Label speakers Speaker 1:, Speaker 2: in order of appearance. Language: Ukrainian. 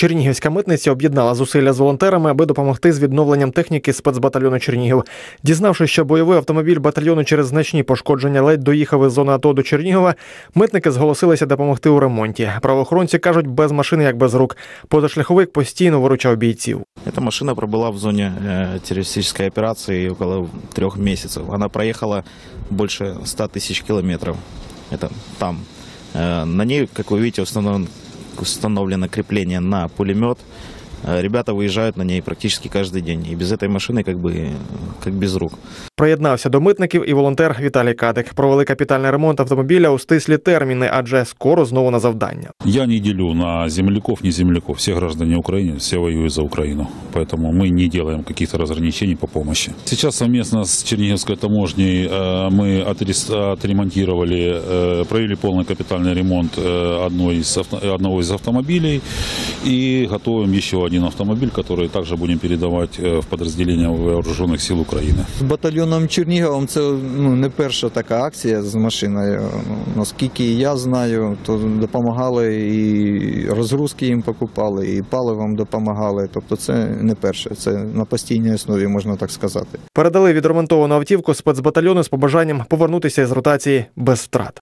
Speaker 1: Чернігівська митниця об'єднала зусилля з волонтерами, аби допомогти з відновленням техніки спецбатальйону Чернігів. Дізнавшись, що бойовий автомобіль батальйону через значні пошкодження ледь доїхав із зони АТО до Чернігова, митники зголосилися допомогти у ремонті. Правоохоронці кажуть, без машини як без рук. Позашляховик постійно виручав бійців.
Speaker 2: Эта машина пробыла в зоне э, террористической операции около трех месяцев. Она проехала больше 100 тысяч километров. Это там. Э, на ней, как вы видите, установлен- установлено крепление на пулемет. Э, Ребята выезжают на ней практически каждый день. И без этой машины как бы э, как без рук.
Speaker 1: Приєднався до митників і волонтер Віталій Кадик. Провели капітальний ремонт автомобіля у стислі терміни, адже скоро знову на завдання.
Speaker 3: Я не делю на земляков, не земляков. Все граждане Украины, все воюют за Украину. Поэтому мы не делаем каких-то разграничений по помощи. Сейчас совместно с Черниговской таможней э, мы отрес- отремонтировали, э, провели полный капитальный ремонт э, одной из авто- одного из автомобилей и готовим еще один автомобиль, который также будем передавать э, в подразделения вооруженных сил Украины.
Speaker 4: З батальйоном Черніговом це ну, не перша така акція з машиною. Ну, Наскільки я знаю, то допомагали і розгрузки їм покупали, і паливом допомагали. Тобто це не перше, це на постійній основі, можна так сказати.
Speaker 1: Передали відремонтовану автівку спецбатальйону з побажанням повернутися із ротації без втрат.